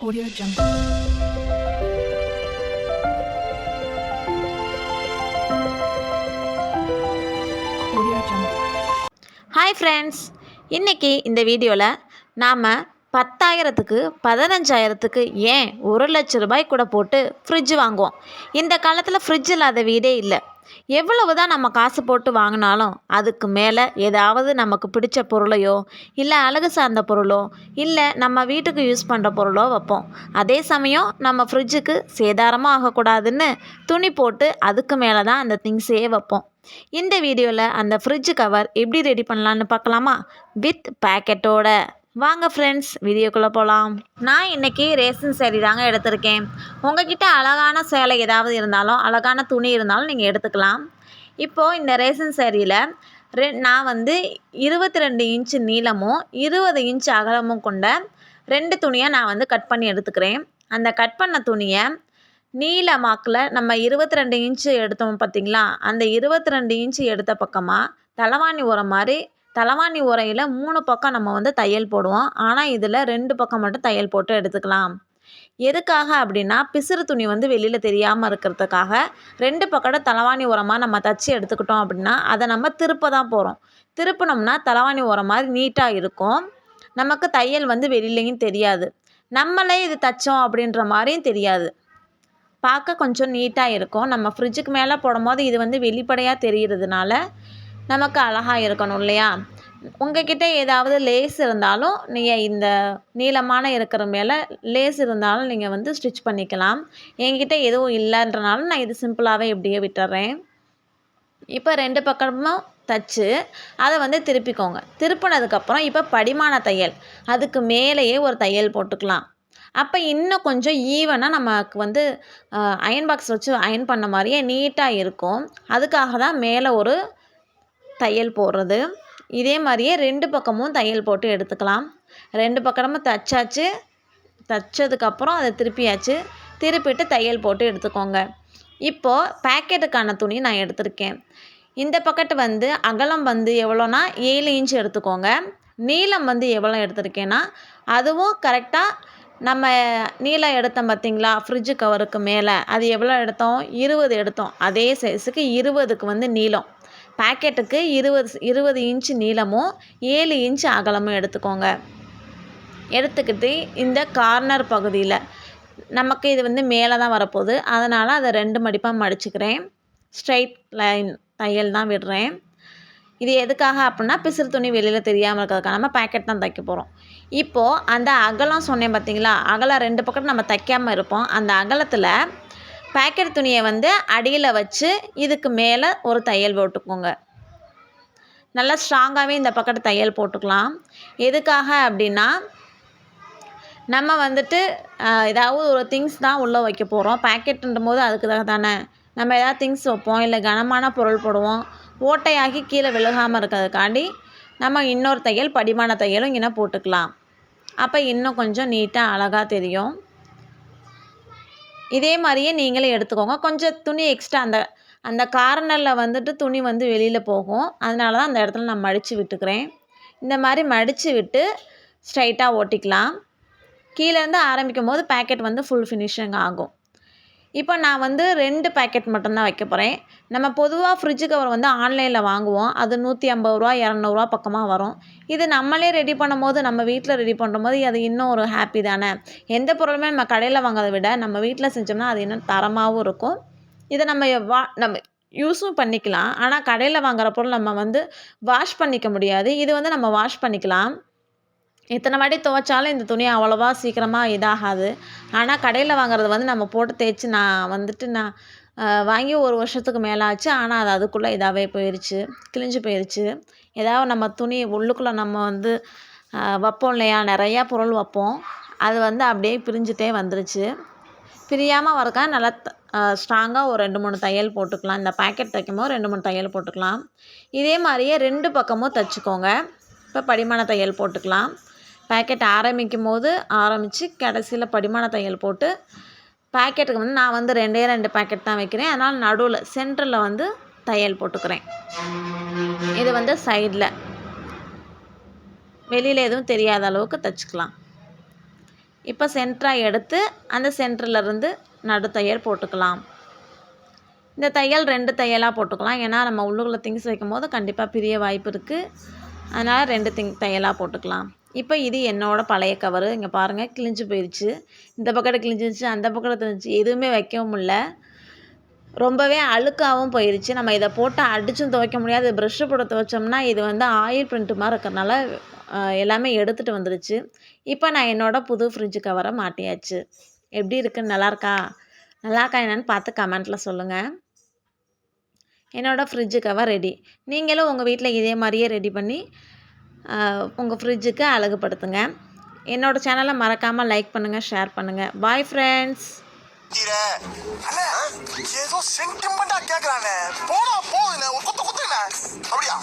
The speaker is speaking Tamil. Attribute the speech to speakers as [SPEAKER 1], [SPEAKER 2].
[SPEAKER 1] Audio Jungle. Audio Jungle.
[SPEAKER 2] Hi friends இன்றைக்கி இந்த வீடியோவில் நாம் பத்தாயிரத்துக்கு பதினஞ்சாயிரத்துக்கு ஏன் ஒரு லட்ச ரூபாய் கூட போட்டு ஃப்ரிட்ஜ் வாங்குவோம் இந்த காலத்தில் ஃப்ரிட்ஜ் இல்லாத வீடே இல்லை எவ்வளவு தான் நம்ம காசு போட்டு வாங்கினாலும் அதுக்கு மேலே ஏதாவது நமக்கு பிடிச்ச பொருளையோ இல்லை அழகு சார்ந்த பொருளோ இல்லை நம்ம வீட்டுக்கு யூஸ் பண்ணுற பொருளோ வைப்போம். அதே சமயம் நம்ம ஃப்ரிட்ஜுக்கு சேதாரமாக ஆகக்கூடாதுன்னு துணி போட்டு அதுக்கு மேலே தான் அந்த திங்ஸே வைப்போம். இந்த வீடியோவில் அந்த ஃப்ரிட்ஜ் கவர் எப்படி ரெடி பண்ணலான்னு பார்க்கலாமா? வித் பேக்கெட்டோட வாங்க ஃப்ரெண்ட்ஸ் வீடியோக்குள்ளே போகலாம் நான் இன்றைக்கி ரேஷன் சேரீ தாங்க எடுத்திருக்கேன். உங்ககிட்ட அழகான சேலை ஏதாவது இருந்தாலும் அழகான துணி இருந்தாலும் நீங்கள் எடுத்துக்கலாம். இப்போது இந்த ரேஷன் சேரீயில் ரெ நான் வந்து இருபத்தி ரெண்டு இன்ச்சு நீளமும் இருபது இன்ச் அகலமும் கொண்ட ரெண்டு துணியை நான் வந்து கட் பண்ணி எடுத்துக்கிறேன். அந்த கட் பண்ண துணியை நீளமாக்கில் நம்ம இருபத்தி ரெண்டு இன்ச்சு எடுத்தோம் பார்த்தீங்களா அந்த இருபத்தி ரெண்டு இன்ச்சு எடுத்த பக்கமாக தலவாணி உரம் மாதிரி தலவாணி உரையில் மூணு பக்கம் நம்ம வந்து தையல் போடுவோம். ஆனால் இதில் ரெண்டு பக்கம் மட்டும் தையல் போட்டு எடுத்துக்கலாம். எதுக்காக அப்படின்னா பிசுறு துணி வந்து வெளியில் தெரியாமல் இருக்கிறதுக்காக ரெண்டு பக்கம் தலவாணி உரமாக நம்ம தச்சு எடுத்துக்கிட்டோம் அப்படின்னா அதை நம்ம திருப்ப தான் போகிறோம் திருப்பினோம்னா தலவாணி உரம் மாதிரி நீட்டாக இருக்கும். நமக்கு தையல் வந்து வெளியிலையும் தெரியாது. நம்மளே இது தைச்சோம் அப்படின்ற மாதிரியும் தெரியாது. பார்க்க கொஞ்சம் நீட்டாக இருக்கும். நம்ம ஃப்ரிட்ஜுக்கு மேலே போடும்போது இது வந்து வெளிப்படையாக தெரிகிறதுனால நமக்கு அழகாக இருக்கணும் இல்லையா? உங்ககிட்ட ஏதாவது லேஸ் இருந்தாலும் நீங்கள் இந்த நீளமான இருக்கிற மேலே லேஸ் இருந்தாலும் நீங்கள் வந்து ஸ்டிச் பண்ணிக்கலாம். என்கிட்ட எதுவும் இல்லைன்றனால நான் இது சிம்பிளாகவே இப்படியே விட்டுறேன். இப்போ ரெண்டு பக்கமும் தச்சு அதை வந்து திருப்பிக்கோங்க. திருப்பினதுக்கப்புறம் இப்போ படிமான தையல் அதுக்கு மேலேயே ஒரு தையல் போட்டுக்கலாம். அப்போ இன்னும் கொஞ்சம் ஈவனாக நமக்கு வந்து அயன் பாக்ஸ் வச்சு அயன் பண்ண மாதிரியே நீட்டாக இருக்கும். அதுக்காக தான் மேலே ஒரு தையல் போடுறது. இதே மாதிரியே ரெண்டு பக்கமும் தையல் போட்டு எடுத்துக்கலாம். ரெண்டு பக்கமும் தைச்சாச்சு. தைச்சதுக்கப்புறம் அதை திருப்பியாச்சு. திருப்பிட்டு தையல் போட்டு எடுத்துக்கோங்க. இப்போது பேக்கெட்டுக்கான துணி நான் எடுத்திருக்கேன். இந்த பக்கெட் வந்து அகலம் வந்து எவ்வளோனா ஏழு இன்ச் எடுத்துக்கோங்க. நீளம் வந்து எவ்வளோ எடுத்திருக்கேன்னா அதுவும் கரெக்டாக நம்ம நீளம் எடுத்தோம் பார்த்தீங்களா? ஃப்ரிட்ஜு கவருக்கு மேலே. அது எவ்வளோ எடுத்தோம்? இருபது எடுத்தோம். அதே சைஸுக்கு இருபதுக்கு வந்து நீளம். பேக்கெட்டுக்கு இருபது இருபது இன்ச்சு நீளமும் ஏழு இன்ச்சு அகலமும் எடுத்துக்கோங்க. எடுத்துக்கிட்டு இந்த கார்னர் பகுதியில் நமக்கு இது வந்து மேலே தான் வரப்போகுது. அதனால் அதை ரெண்டு மடிப்பாக மடிச்சுக்கிறேன். ஸ்ட்ரைட் லைன் தையல் தான் விடுறேன். இது எதுக்காக அப்படின்னா பிசிறு துணி வெளியில் தெரியாமல் இருக்கிறதுக்காக நம்ம பேக்கெட் தான் தைக்க போகிறோம் இப்போது அந்த அகலம் சொன்னேன் பார்த்தீங்களா அகலம் ரெண்டு பக்கம் நம்ம தைக்காமல் இருப்போம். அந்த அகலத்தில் பேக்கெட் துணியை வந்து அடியில் வச்சு இதுக்கு மேலே ஒரு தையல் போட்டுக்கோங்க. நல்லா ஸ்ட்ராங்காகவே இந்த பக்கத்து தையல் போட்டுக்கலாம். எதுக்காக அப்படின்னா நம்ம வந்துட்டு ஏதாவது ஒரு திங்ஸ் தான் உள்ளே வைக்க போகிறோம் பேக்கெட்டுன்ற போது அதுக்கு தானே. நம்ம ஏதாவது திங்ஸ் வைப்போம். இல்லை கனமான பொருள் போடுவோம். ஓட்டையாகி கீழே விழுகாமல் இருக்கிறதுக்காண்டி நம்ம இன்னொரு தையல் படிமான தையலும் இங்கே போட்டுக்கலாம். அப்போ இன்னும் கொஞ்சம் நீட்டாக அழகாக தெரியும். இதே மாதிரியே நீங்களே எடுத்துக்கோங்க. கொஞ்சம் துணி எக்ஸ்ட்ரா அந்த அந்த கார்னரில் வந்துட்டு துணி வந்து வெளியில் போகும். அதனால தான் அந்த இடத்துல நான் மடித்து விட்டுக்கிறேன். இந்த மாதிரி மடித்து விட்டு ஸ்ட்ரைட்டாக ஓட்டிக்கலாம். கீழேருந்து ஆரம்பிக்கும் போது பேக்கெட் வந்து ஃபுல் ஃபினிஷிங் ஆகும். இப்போ நான் வந்து ரெண்டு பேக்கெட் மட்டும்தான் வைக்க போகிறேன் நம்ம பொதுவாக ஃப்ரிட்ஜு கவர் வந்து ஆன்லைனில் வாங்குவோம். அது நூற்றி ஐம்பது ரூபா இரநூறுவா பக்கமாக வரும். இது நம்மளே ரெடி பண்ணும்போது நம்ம வீட்டில் ரெடி பண்ணும்போது அது இன்னும் ஒரு ஹாப்பி தானே? எந்த பொருளுமே நம்ம கடையில் வாங்குறதை விட நம்ம வீட்டில் செஞ்சோம்னா அது இன்னும் தரமாகவும் இருக்கும். இதை நம்ம வா நம்ம யூஸும் பண்ணிக்கலாம். ஆனால் கடையில் வாங்குற பொருள் நம்ம வந்து வாஷ் பண்ணிக்க முடியாது. இது வந்து நம்ம வாஷ் பண்ணிக்கலாம். எத்தனை வாட்டி துவைச்சாலும் இந்த துணி அவ்வளோவா சீக்கிரமாக இதாகாது. ஆனால் கடையில் வாங்குறது வந்து நம்ம போட்டு தேய்ச்சி நான் வந்துட்டு நான் வாங்கி ஒரு வருஷத்துக்கு மேலே ஆச்சு ஆனால் அது அதுக்குள்ளே இதாகவே போயிடுச்சு கிழிஞ்சு போயிடுச்சு ஏதாவது நம்ம துணி உள்ளுக்குள்ளே நம்ம வந்து வைப்போம் இல்லையா? நிறையா பொருள் வைப்போம். அது வந்து அப்படியே பிரிஞ்சுட்டே வந்துருச்சு. பிரியாமல் வரக்கா நல்லா ஸ்ட்ராங்காக ஒரு ரெண்டு மூணு தையல் போட்டுக்கலாம். இந்த பேக்கெட் தைக்கும்போது ரெண்டு மூணு தையல் போட்டுக்கலாம். இதே மாதிரியே ரெண்டு பக்கமும் தைச்சிக்கோங்க. இப்போ படிமான தையல் போட்டுக்கலாம். பேக்கெட் ஆரம்பிக்கும் போது ஆரம்பித்து கடைசியில் படிமான தையல் போட்டு பேக்கெட்டுக்கு வந்து நான் வந்து ரெண்டே ரெண்டு பேக்கெட் தான் வைக்கிறேன். அதனால் நடுவில் சென்டரில் வந்து தையல் போட்டுக்கிறேன். இது வந்து சைடில் வெளியில் எதுவும் தெரியாத அளவுக்கு தைச்சிக்கலாம். இப்போ சென்டராக எடுத்து அந்த சென்டர்லேருந்து நடு தையல் போட்டுக்கலாம். இந்த தையல் ரெண்டு தையலாக போட்டுக்கலாம். ஏன்னா நம்ம உள்ளுக்குள்ளே திங்ஸ் வைக்கும் போது கண்டிப்பாக பிரிய வாய்ப்பு இருக்குது அதனால் ரெண்டு திங் தையலாக போட்டுக்கலாம். இப்போ இது என்னோட பழைய கவரு இங்கே பாருங்கள் கிழிஞ்சு போயிடுச்சு இந்த பக்கத்தில் கிழிஞ்சிருச்சு அந்த பக்கத்தில் இருந்துச்சு எதுவுமே வைக்கவும் இல்லை ரொம்பவே அழுக்காகவும் போயிடுச்சு நம்ம இதை போட்டு அடிச்சும் துவைக்க முடியாது. ப்ரெஷ்ஷு போட்டு துவைச்சோம்னா இது வந்து ஆயில் பிரிண்ட்டு மாதிரி இருக்கிறனால எல்லாமே எடுத்துகிட்டு வந்துருச்சு. இப்போ நான் என்னோட புது ஃப்ரிட்ஜு கவரை மாட்டியாச்சு. எப்படி இருக்குன்னு நல்லாயிருக்கா நல்லாயிருக்கா நல்லா இருக்கா பார்த்து கமெண்ட்டில் சொல்லுங்கள் என்னோடய ஃப்ரிட்ஜு கவர் ரெடி நீங்களும் உங்கள் வீட்டில் இதே மாதிரியே ரெடி பண்ணி உங்கள் ஃப்ரிட்ஜுக்கு அழகுபடுத்துங்க. என்னோட சேனலை மறக்காமல் லைக் பண்ணுங்கள் ஷேர் பண்ணுங்கள் பாய் ஃப்ரெண்ட்ஸ்
[SPEAKER 3] ஏதோ சென்டிமெண்டா கேக்குறானே. போடா போகுதுண்ணே ஒரு குத்து குத்துண்ணே. அப்படியா?